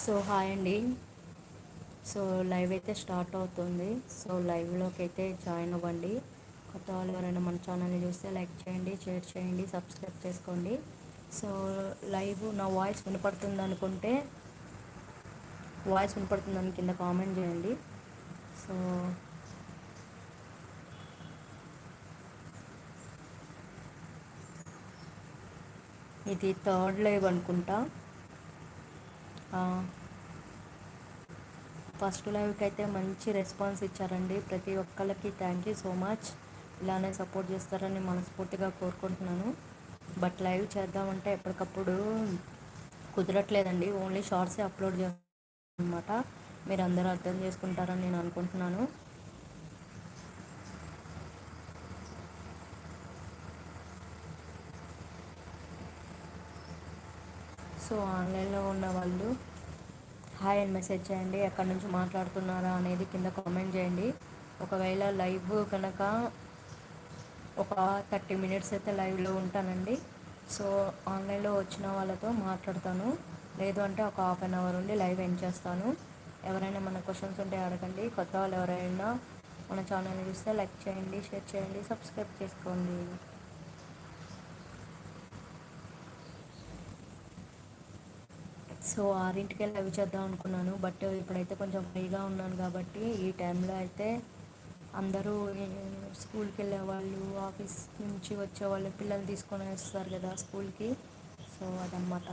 So hi అండి. So live అయితే start అవుతుంది. సో లైవ్లోకి అయితే జాయిన్ అవ్వండి. కొత్త వాళ్ళు ఎవరైనా మన ఛానల్ని చూస్తే లైక్ చేయండి షేర్ చేయండి సబ్స్క్రైబ్ చేసుకోండి. సో లైవ్ నా వాయిస్ వినపడుతుంది అనుకుంటే వాయిస్ వినపడుతుందని కింద కామెంట్ చేయండి. సో ఇది థర్డ్ లైవ్ అనుకుంటా. ఫస్ట్ లైవ్కి అయితే మంచి రెస్పాన్స్ ఇచ్చారండి. ప్రతి ఒక్కళ్ళకి థ్యాంక్ యూ సో మచ్ ఇలానే సపోర్ట్ చేస్తారని మనస్ఫూర్తిగా కోరుకుంటున్నాను. బట్ లైవ్ చేద్దామంటే ఎప్పటికప్పుడు కుదరట్లేదండి. ఓన్లీ షార్ట్సే అప్లోడ్ చేస్తాను అనమాట మీరు అందరూ అర్థం చేసుకుంటారని నేను అనుకుంటున్నాను. సో ఆన్లైన్లో ఉన్న వాళ్ళు హాయ్ అని మెసేజ్ చేయండి ఎక్కడి నుంచి మాట్లాడుతున్నారా అనేది కింద కామెంట్ చేయండి. ఒకవేళ లైవ్ కనుక ఒక థర్టీ మినిట్స్ అయితే లైవ్లో ఉంటానండి. సో ఆన్లైన్లో వచ్చిన వాళ్ళతో మాట్లాడతాను. లేదు అంటే ఒక హాఫ్ అన్ అవర్ ఉండి లైవ్ ఎండ్ చేస్తాను. ఎవరైనా మన క్వశ్చన్స్ ఉంటే అడగండి. కొత్త వాళ్ళు ఎవరైనా మన ఛానల్ చూస్తే లైక్ చేయండి షేర్ చేయండి సబ్స్క్రైబ్ చేసుకోండి. సో ఆరింటికి వెళ్ళి అవి చేద్దాం అనుకున్నాను. బట్ ఇప్పుడైతే కొంచెం ఫ్రీగా ఉన్నాను కాబట్టి ఈ టైంలో అయితే అందరూ స్కూల్కి వెళ్ళే వాళ్ళు ఆఫీస్ నుంచి వచ్చే వాళ్ళు పిల్లలు తీసుకొని వస్తారు కదా స్కూల్కి. సో అదన్నమాట.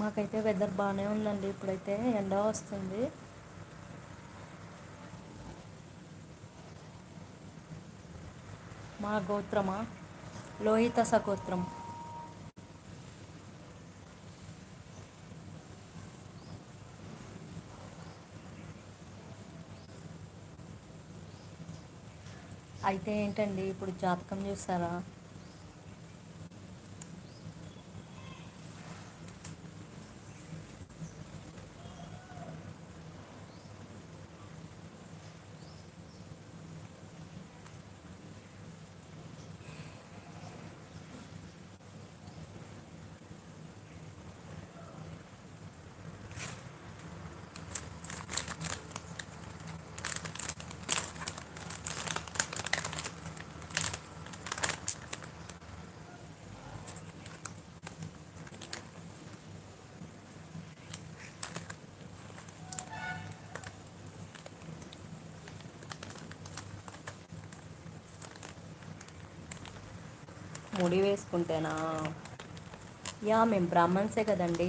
మాకైతే వెదర్ బాగానే ఉందండి. ఇప్పుడైతే ఎండ వస్తుంది. మా గోత్రమా లోహిత సగోత్రం అయితే ఏంటండి ఇప్పుడు జాతకం చూసారా? ముడి వేసుకుంటేనా? యా మేము బ్రాహ్మణ్సే కదండి.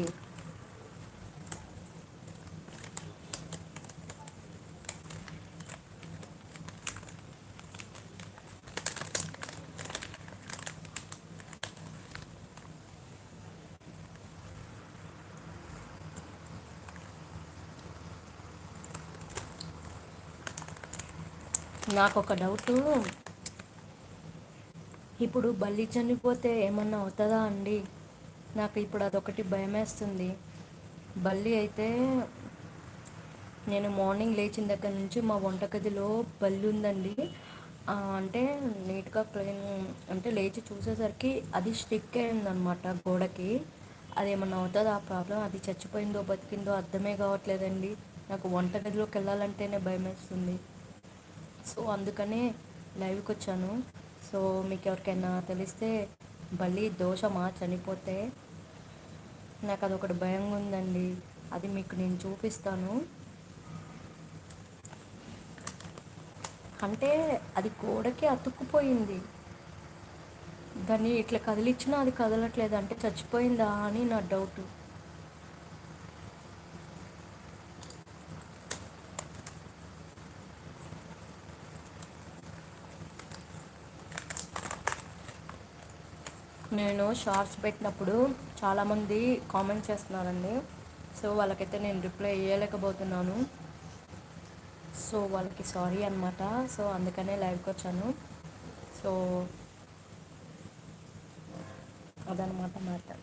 నాకు ఒక డౌటు. ఇప్పుడు బల్లి చనిపోతే ఏమన్నా అవుతుందా అండి? నాకు ఇప్పుడు అదొకటి భయమేస్తుంది. బల్లి అయితే నేను మార్నింగ్ లేచిన దగ్గర నుంచి మా వంటగదిలో బల్లి ఉందండి. అంటే నీట్గా క్లీన్ అంటే లేచి చూసేసరికి అది స్టిక్ అయిందనమాట గోడకి. అది ఏమన్నా అవుతుందో ఆ ప్రాబ్లం? అది చచ్చిపోయిందో బతికిందో అర్థమే కావట్లేదండి. నాకు వంటగదిలోకి వెళ్ళాలంటేనే భయం వేస్తుంది సో అందుకనే లైవ్కి వచ్చాను. సో మీకు ఎవరికైనా తెలిస్తే బలి దోషమా? చనిపోతే నాకు అదొకటి భయంగా ఉందండి అది మీకు నేను చూపిస్తాను. అంటే అది గోడకి అతుక్కుపోయింది. దాన్ని ఇట్లా కదిలిచ్చినా అది కదలట్లేదు అంటే చచ్చిపోయిందా అని నా డౌట్. నేను షార్ట్స్ పెట్టినప్పుడు చాలామంది కామెంట్ చేస్తున్నారండి. సో వాళ్ళకైతే నేను రిప్లై ఇవ్వలేకపోతున్నాను సో వాళ్ళకి సారీ అనమాట సో అందుకనే లైవ్కి వచ్చాను. సో అదనమాట మాట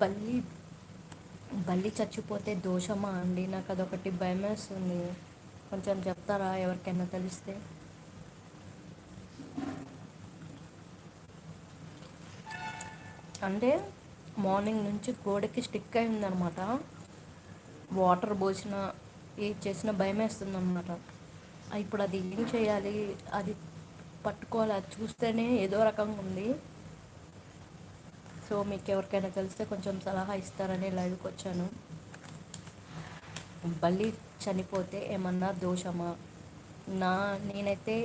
బల్లి బల్లి చచ్చిపోతే దోషమా అండి? నాకు అదొకటి భయం వేస్తుంది కొంచెం చెప్తారా ఎవరికైనా తెలిస్తే? అంటే మార్నింగ్ నుంచి గోడకి స్టిక్ అయిందనమాట. వాటర్ పోసిన ఏ చేసిన భయం వేస్తుంది అనమాట ఇప్పుడు అది ఏం చేయాలి? అది పట్టుకోవాలి. అది చూస్తేనే ఏదో రకంగా ఉంది. సో మీకు ఎవరికైనా తెలిస్తే కొంచెం సలహా ఇస్తారని లైవ్కి వచ్చాను బల్లి చనిపోతే ఏమన్నా దోషమా? నా నేనైతే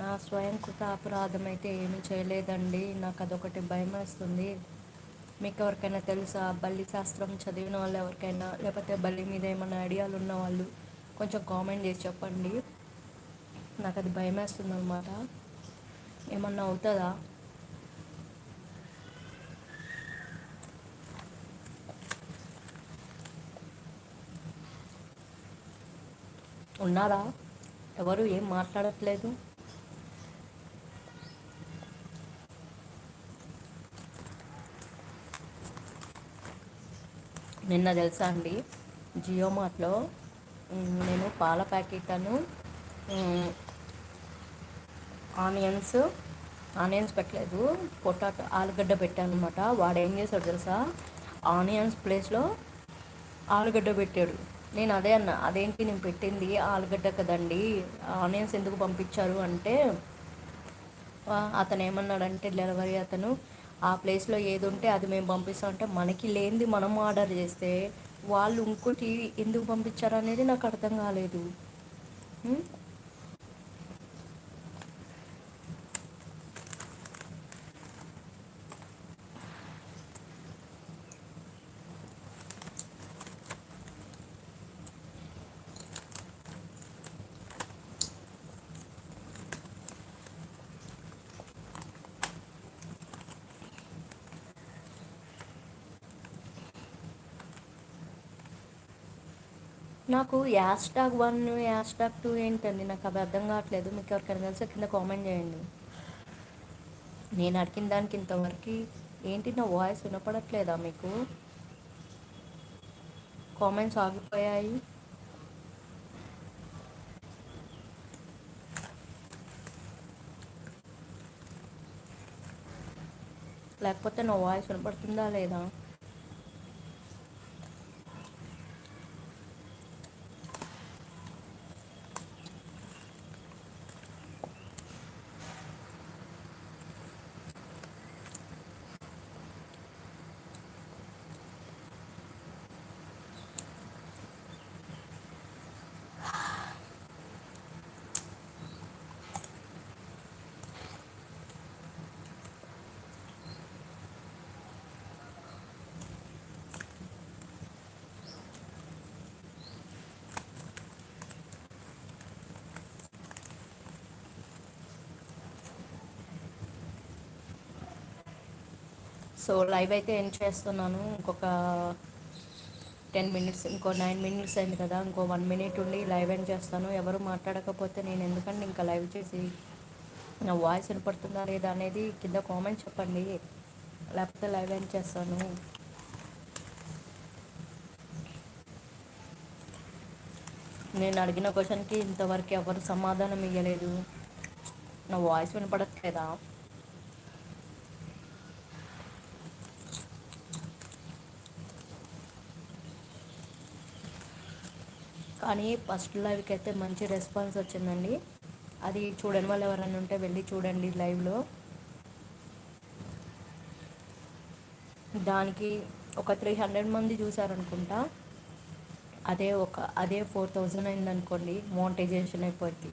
నా స్వయం కృత అపరాధం అయితే ఏమీ చేయలేదండి. నాకు అదొకటి భయం వేస్తుంది మీకు ఎవరికైనా తెలుసా? బల్లి శాస్త్రం చదివిన వాళ్ళు ఎవరికైనా లేకపోతే బల్లి మీద ఏమైనా ఐడియాలు ఉన్న వాళ్ళు కొంచెం కామెంట్ చేసి చెప్పండి. నాకు అది భయం వేస్తుంది అనమాట ఏమన్నా అవుతుందా? ఉన్నారా? ఎవరు ఏం మాట్లాడట్లేదు? నిన్న తెలుసా అండి? జియో మార్ట్లో నేను పాల ప్యాకెట్ అను ఆనియన్స్ ఆనియన్స్ పెట్టలేదు పొటాటో ఆలుగడ్డ పెట్టాను అనమాట వాడు ఏం చేశాడు తెలుసా? ఆనియన్స్ ప్లేస్లో ఆలుగడ్డ పెట్టాడు. నేను అదే అన్న అదేంటి నేను పెట్టింది ఆలుగడ్డ కదండి ఆనియన్స్ ఎందుకు పంపించారు అంటే అతను ఏమన్నాడంటే డెలివరీ అతను ఆ ప్లేస్లో ఏది ఉంటే అది మేము పంపిస్తాం. అంటే మనకి లేనిది మనం ఆర్డర్ చేస్తే వాళ్ళు ఇంకోటి ఎందుకు పంపించారు అనేది నాకు అర్థం కాలేదు. నాకు hashtag one hashtag two ఏంటండి? నాకు అవి అర్థం కావట్లేదు. మీకు ఎవరికైనా తెలిసి? కింద కామెంట్ చేయండి. నేను అడిగిన దానికి ఇంతవరకు ఏంటి? నా వాయిస్ వినపడట్లేదా మీకు? కామెంట్స్ ఆగిపోయాయి. లేకపోతే నా వాయిస్ వినపడుతుందా లేదా? సో లైవ్ అయితే ఎండ్ చేస్తున్నాను. ఇంకొక టెన్ మినిట్స్ ఇంకో నైన్ మినిట్స్ అయింది కదా ఇంకో వన్ మినిట్ ఉండి లైవ్ ఎండ్ చేస్తాను. ఎవరు మాట్లాడకపోతే నేను ఎందుకంటే ఇంకా లైవ్ చేసి నా వాయిస్ వినపడుతుందా లేదా అనేది కింద కామెంట్ చెప్పండి. లేకపోతే లైవ్ ఎండ్ చేస్తాను. నేను అడిగిన క్వశ్చన్కి ఇంతవరకు ఎవరు సమాధానం ఇవ్వలేదు నా వాయిస్ వినపడట్లేదా? కానీ ఫస్ట్ లైవ్కి అయితే మంచి రెస్పాన్స్ వచ్చిందండి. అది చూడని వాళ్ళు ఎవరైనా ఉంటే వెళ్ళి చూడండి లైవ్లో. దానికి ఒక త్రీ హండ్రెడ్ మంది చూసారనుకుంటా. అదే ఒక అదే ఫోర్ థౌజండ్ అయిందనుకోండి మోనిటైజేషన్ అయిపోద్ది.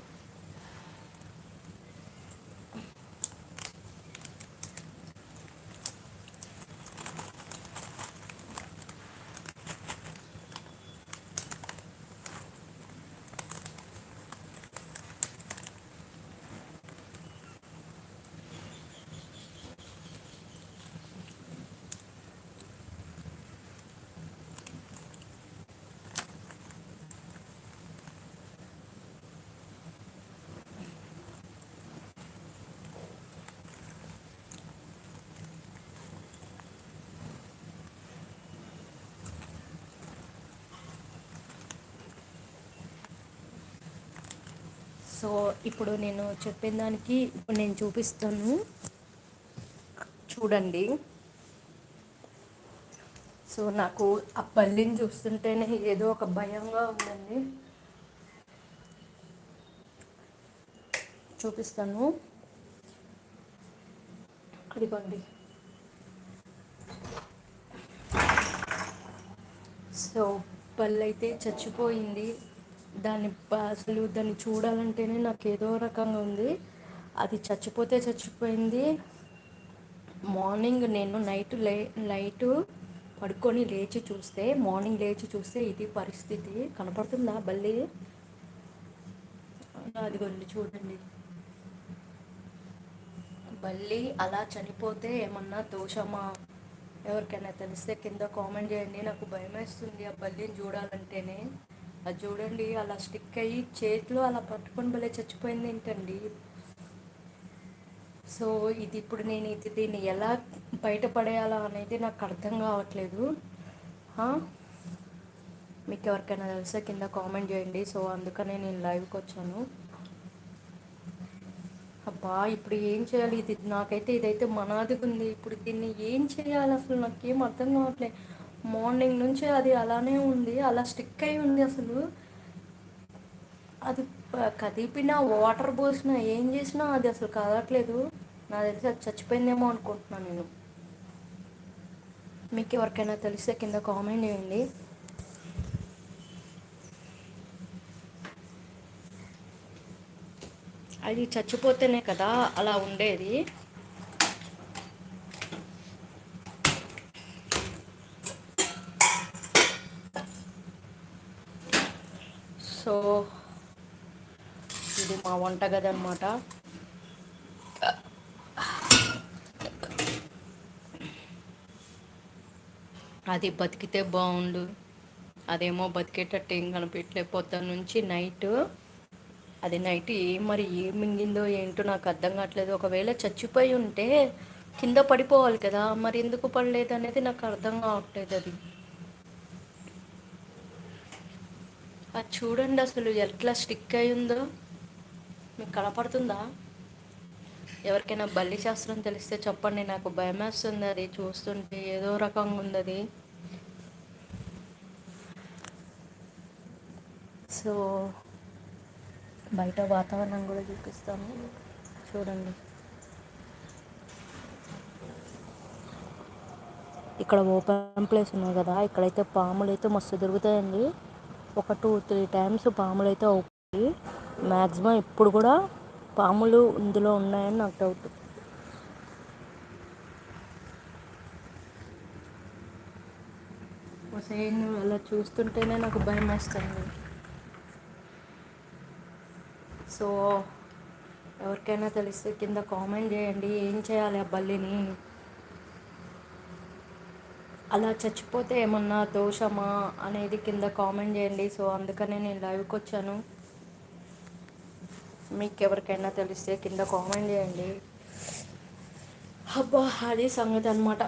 సో ఇప్పుడు నేను చెప్పిన దానికి ఇప్పుడు నేను చూపిస్తాను. చూడండి. సో నాకు ఆ పల్లిని చూస్తుంటేనే ఏదో ఒక భయంగా ఉందండి. చూపిస్తాను. అదిగోండి. సో పళ్ళు అయితే చచ్చిపోయింది. దాన్ని అసలు దాన్ని చూడాలంటేనే నాకు ఏదో రకంగా ఉంది. అది చచ్చిపోతే చచ్చిపోయింది. మార్నింగ్ నేను నైట్ లే నైట్ పడుకొని లేచి చూస్తే మార్నింగ్ లేచి చూస్తే ఇది పరిస్థితి. కనపడుతుందా బల్లి? అదిగోండి చూడండి. బల్లి అలా చనిపోతే ఏమన్నా దోషమా? ఎవరికైనా తెలిస్తే కింద కామెంట్ చేయండి. నాకు భయం వేస్తుంది ఆ బల్లిని చూడాలంటేనే. అది చూడండి అలా స్టిక్ అయ్యి చేతిలో అలా పట్టుకొని భలే చచ్చిపోయింది ఏంటండి? సో ఇది ఇప్పుడు నేను ఇది దీన్ని ఎలా బయటపడేయాలా అనేది నాకు అర్థం కావట్లేదు. మీకు ఎవరికైనా తెలిస్తే కింద కామెంట్ చేయండి. సో అందుకనే నేను లైవ్కి వచ్చాను. అబ్బా ఇప్పుడు ఏం చేయాలి? ఇది నాకైతే ఇదైతే మనాదిగా ఉంది ఇప్పుడు దీన్ని ఏం చేయాలి? అసలు నాకేం అర్థం కావట్లేదు మార్నింగ్ నుంచి అది అలానే ఉంది అలా స్టిక్ అయి ఉంది అసలు. అది కదిపినా వాటర్ పోసినా ఏం చేసినా అది అసలు కదలట్లేదు నా తెలిసి అది చచ్చిపోయిందేమో అనుకుంటున్నాను నేను. మీకు ఎవరికైనా తెలిస్తే కింద కామెంట్ చేయండి. అది చచ్చిపోతేనే కదా అలా ఉండేది సో ఇది మా వంటగది అనమాట అది బతికితే బాగుండు అదేమో బతికేటట్టు ఏం కనిపించలేదు పొద్దున్న నుంచి నైట్ అది నైట్ ఏం మరి ఏం మింగిందో ఏంటో నాకు అర్థం కావట్లేదు. ఒకవేళ చచ్చిపోయి ఉంటే కింద పడిపోవాలి కదా. మరి ఎందుకు పడలేదు అనేది నాకు అర్థం కావట్లేదు అది. అది చూడండి అసలు ఎట్లా స్టిక్ అయి ఉందో. మీకు కనపడుతుందా? ఎవరికైనా బల్లి శాస్త్రం తెలిస్తే చెప్పండి నాకు భయం వేస్తుంది అది చూస్తుంటే ఏదో రకంగా ఉంది అది సో బయట వాతావరణం కూడా చూపిస్తాను. చూడండి. ఇక్కడ ఓపెన్ ప్లేస్ ఉన్నాయి కదా ఇక్కడైతే పాములు అయితే మస్తు దొరుకుతాయండి ఒక టూ త్రీ టైమ్స్ పాములు అయితే అవుతాయి. మ్యాక్సిమం ఇప్పుడు కూడా పాములు ఇందులో ఉన్నాయని నాకు డౌట్ ఒకసారి అలా చూస్తుంటేనే నాకు భయం వేస్తుంది. సో ఎవరికైనా తెలిస్తే కింద కామెంట్ చేయండి ఏం చేయాలి ఆ బల్లిని? అలా చచ్చిపోతే ఏమన్నా దోషమా అనేది కింద కామెంట్ చేయండి. సో అందుకనే నేను లైవ్కి వచ్చాను. మీకు ఎవరికైనా తెలిస్తే కింద కామెంట్ చేయండి. అబ్బా అది సంగతి అనమాట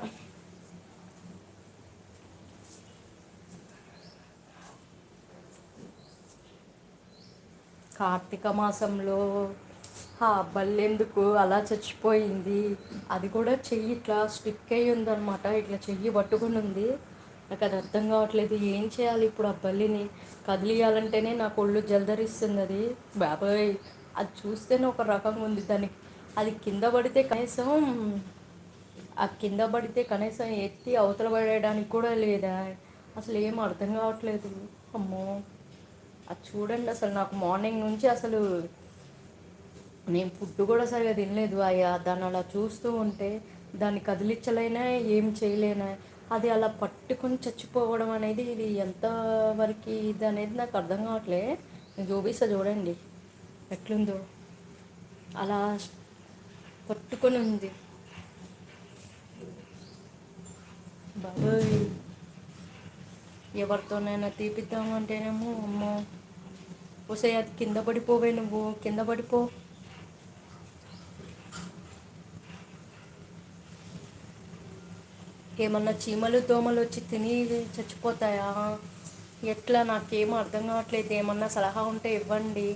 కార్తీక మాసంలో ఆ బల్లెందుకు అలా చచ్చిపోయింది? అది కూడా చెయ్యి ఇట్లా స్టిక్ అయ్యి ఉందనమాట ఇట్లా చెయ్యి పట్టుకుని ఉంది. నాకు అది అర్థం కావట్లేదు. ఏం చేయాలి ఇప్పుడు ఆ బల్లిని? కదిలియాలంటేనే నాకు ఒళ్ళు జలధరిస్తుంది అది. బాబాయ్. అది చూస్తేనే ఒక రకంగా ఉంది దానికి అది కింద పడితే కనీసం ఆ కింద పడితే కనీసం ఎత్తి అవతల పడేయడానికి కూడా లేదా? అసలు ఏం అర్థం కావట్లేదు. అమ్మో! అది చూడండి అసలు నాకు మార్నింగ్ నుంచి అసలు నేను ఫుడ్ కూడా సరిగా తినలేదు అయ్యా. దాన్ని అలా చూస్తూ ఉంటే దాన్ని కదిలించలేనా ఏం చేయలేనా? అది అలా పట్టుకొని చచ్చిపోవడం అనేది ఇది ఎంతవరకు ఇది అనేది నాకు అర్థం కావట్లే. నేను చూపిస్తా చూడండి. ఎట్లుందో. అలా పట్టుకొని ఉంది. బాబోయ్. ఎవరితోనైనా తీపిద్దామంటేనేమో అమ్మో. ఒసే అది కింద పడిపోవే నువ్వు కింద పడిపో. ఏమన్నా చీమలు దోమలు వచ్చి తిని చచ్చిపోతాయా? ఎట్లా? నాకేం అర్థం కావట్లేదు. ఏమన్నా సలహా ఉంటే ఇవ్వండి.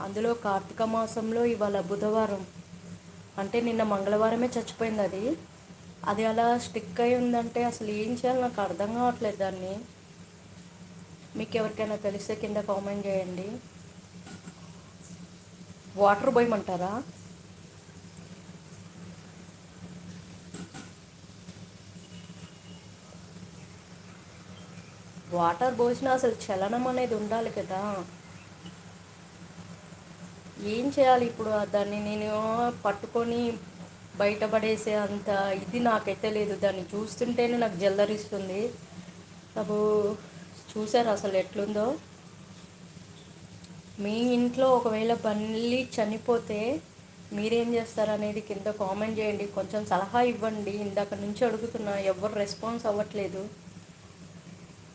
అందులో కార్తీక మాసంలో ఇవాళ బుధవారం. అంటే నిన్న మంగళవారమే చచ్చిపోయింది అది. అది అలా స్టిక్ అయి ఉందంటే అసలు ఏం చేయాలి? నాకు అర్థం కావట్లేదు దాన్ని. మీకు ఎవరికైనా తెలిస్తే కింద కామెంట్ చేయండి. వాటర్ పోయమంటారా? వాటర్ పోసినా అసలు చలనం అనేది ఉండాలి కదా. ఏం చేయాలి ఇప్పుడు? దాన్ని నేను పట్టుకొని బయటపడేసే అంత ఇది నాకైతే లేదు. దాన్ని చూస్తుంటేనే నాకు జల్లరిస్తుంది నాకు చూసారు అసలు ఎట్లుందో? మీ ఇంట్లో ఒకవేళ బల్లి చనిపోతే మీరేం చేస్తారనేది కింద కామెంట్ చేయండి. కొంచెం సలహా ఇవ్వండి. ఇందాక నుంచి అడుగుతున్నా ఎవరు రెస్పాన్స్ అవ్వట్లేదు.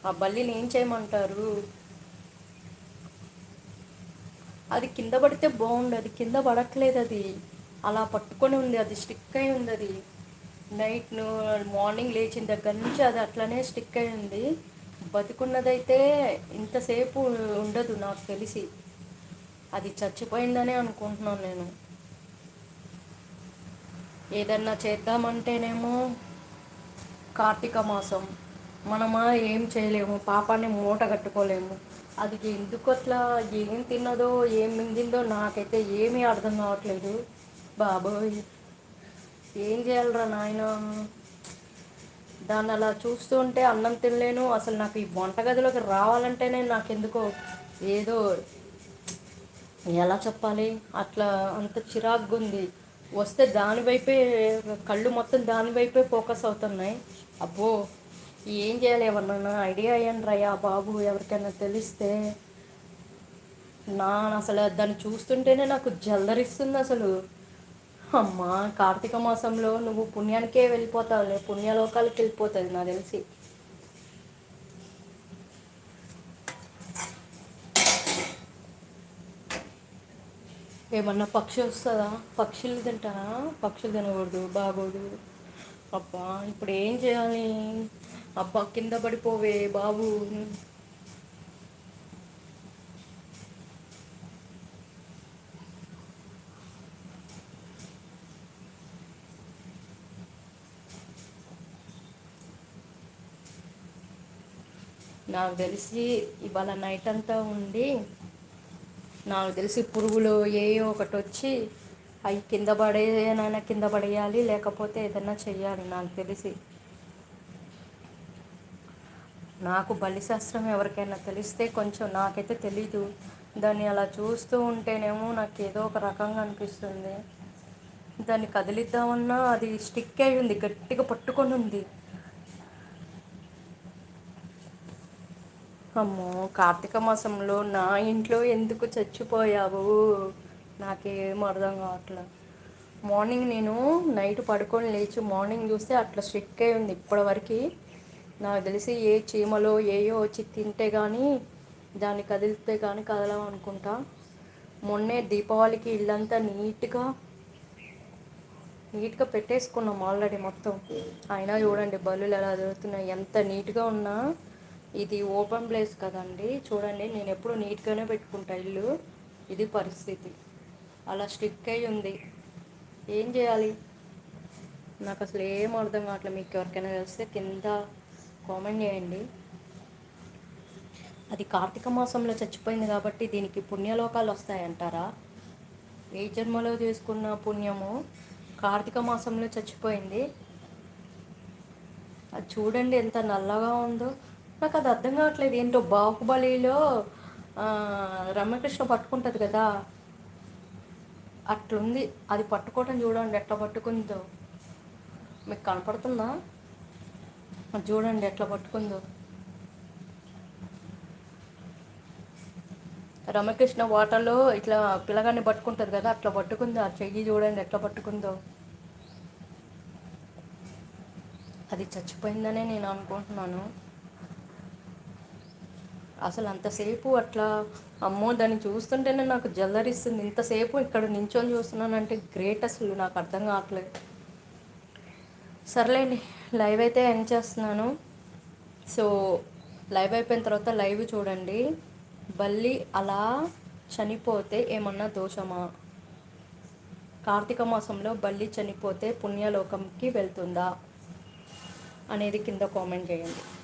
ఆ బల్లిని ఏం చేయమంటారు? అది కింద పడితే బాగుండు అది కింద పడట్లేదు అది. అలా పట్టుకొని ఉంది అది స్టిక్ అయి ఉంది అది. నైట్ మార్నింగ్ లేచిన దగ్గర నుంచి అది అట్లనే స్టిక్ అయి ఉంది. బతికున్నదైతే ఇంతసేపు ఉండదు నాకు తెలిసి. అది చచ్చిపోయిందనే అనుకుంటున్నాను నేను. ఏదన్నా చేద్దామంటేనేమో కార్తీక మాసం. మనమా ఏం చేయలేము పాపాన్ని మూట కట్టుకోలేము. అది ఎందుకు అట్లా ఏం తిన్నదో ఏం మింగిందో నాకైతే ఏమీ అర్థం కావట్లేదు. బాబోయ్. ఏం చేయాలరా నాయన? దాన్ని అలా చూస్తూ ఉంటే అన్నం తినలేను. అసలు నాకు ఈ వంటగదిలోకి రావాలంటేనే నాకెందుకో ఏదో ఎలా చెప్పాలి? అట్లా అంత చిరాగ్గా ఉంది. వస్తే దానివైపే కళ్ళు మొత్తం దానివైపే ఫోకస్ అవుతున్నాయి. అబ్బో. ఏం చేయాలి ఎవరినైనా ఐడియా అయ్యాను రయ్యా బాబు ఎవరికైనా తెలిస్తే. నా అసలు దాన్ని చూస్తుంటేనే నాకు జల్దరిస్తుంది అసలు. అమ్మా కార్తీక మాసంలో నువ్వు పుణ్యానికే వెళ్ళిపోతావులే పుణ్యలోకాలకి వెళ్ళిపోతుంది నాకు తెలిసి. ఏమన్నా పక్షి వస్తుందా? పక్షులు తింటారా? పక్షులు తినకూడదు బాగోదు. అబ్బా ఇప్పుడు ఏం చేయాలి? అబ్బా కింద పడిపోవే బాబు. నాకు తెలిసి ఇవాళ నైట్ అంతా ఉండి నాకు తెలిసి పురుగులు ఏ ఒకటి వచ్చి అవి కింద పడేనైనా కింద పడేయాలి లేకపోతే ఏదైనా చెయ్యాలి నాకు తెలిసి. నాకు బలిశాస్త్రం ఎవరికైనా తెలిస్తే కొంచెం నాకైతే తెలీదు. దాన్ని అలా చూస్తూ ఉంటేనేమో నాకు ఏదో ఒక రకంగా అనిపిస్తుంది. దాన్ని కదిలిద్దామన్నా అది స్టిక్ అయి ఉంది గట్టిగా పట్టుకొని ఉంది. అమ్మో కార్తీక మాసంలో నా ఇంట్లో ఎందుకు చచ్చిపోయావు? నాకేం అర్థం కావట్లా. మార్నింగ్ నేను నైట్ పడుకొని లేచి మార్నింగ్ చూస్తే అట్లా స్టిక్ అయి ఉంది. ఇప్పటివరకు నాకు తెలిసి ఏ చీమలో ఏయో వచ్చి తింటే కానీ దాన్ని కదిలితే కానీ కదలం అనుకుంటా. మొన్నే దీపావళికి ఇల్లంతా నీట్గా నీట్గా పెట్టేసుకున్నాం ఆల్రెడీ మొత్తం. అయినా చూడండి బల్లులు ఎలా దొరుకుతున్నాయి ఎంత నీట్గా ఉన్నా. ఇది ఓపెన్ ప్లేస్ కదండి. చూడండి నేను ఎప్పుడు నీట్గానే పెట్టుకుంటా ఇల్లు. ఇది పరిస్థితి. అలా స్టిక్ అయి ఉంది. ఏం చేయాలి? నాకు అసలు ఏం అర్థం కావట్లేదు. మీకు ఎవరికైనా తెలిస్తే కింద కామెంట్ చేయండి. అది కార్తీక మాసంలో చచ్చిపోయింది కాబట్టి దీనికి పుణ్యలోకాలు వస్తాయంటారా? ఏ జన్మలో చేసుకున్న పుణ్యము కార్తీక మాసంలో చచ్చిపోయింది? అది చూడండి ఎంత నల్లగా ఉందో. నాకు అది అర్థం కావట్లేదు. ఏంటో బాహుబలిలో రమ్యకృష్ణ పట్టుకుంటుంది కదా. అట్లుంది. అది పట్టుకోవటం చూడండి ఎట్లా పట్టుకుందో. మీకు కనపడుతుందా? అది చూడండి ఎట్లా పట్టుకుందో. రమకృష్ణ వాటర్లో ఇట్లా పిల్లగాన్ని పట్టుకుంటుంది కదా అట్లా పట్టుకుందో? ఆ చెయ్యి చూడండి ఎట్లా పట్టుకుందో. అది చచ్చిపోయిందనే నేను అనుకుంటున్నాను. అసలు అంతసేపు అట్లా అమ్మో దాన్ని చూస్తుంటేనే నాకు జల్లరిస్తుంది ఇంతసేపు ఇక్కడ నించొని చూస్తున్నానంటే గ్రేట్ అసలు నాకు అర్థం కావట్లేదు. సర్లేండి. లైవ్ అయితే ఎండ్ చేస్తున్నాను. సో లైవ్ అయిపోయిన తర్వాత లైవ్ చూడండి. బల్లి అలా చనిపోతే ఏమన్నా దోషమా? కార్తీక మాసంలో బల్లి చనిపోతే పుణ్యలోకంకి వెళ్తుందా? అనేది కింద కామెంట్ చేయండి.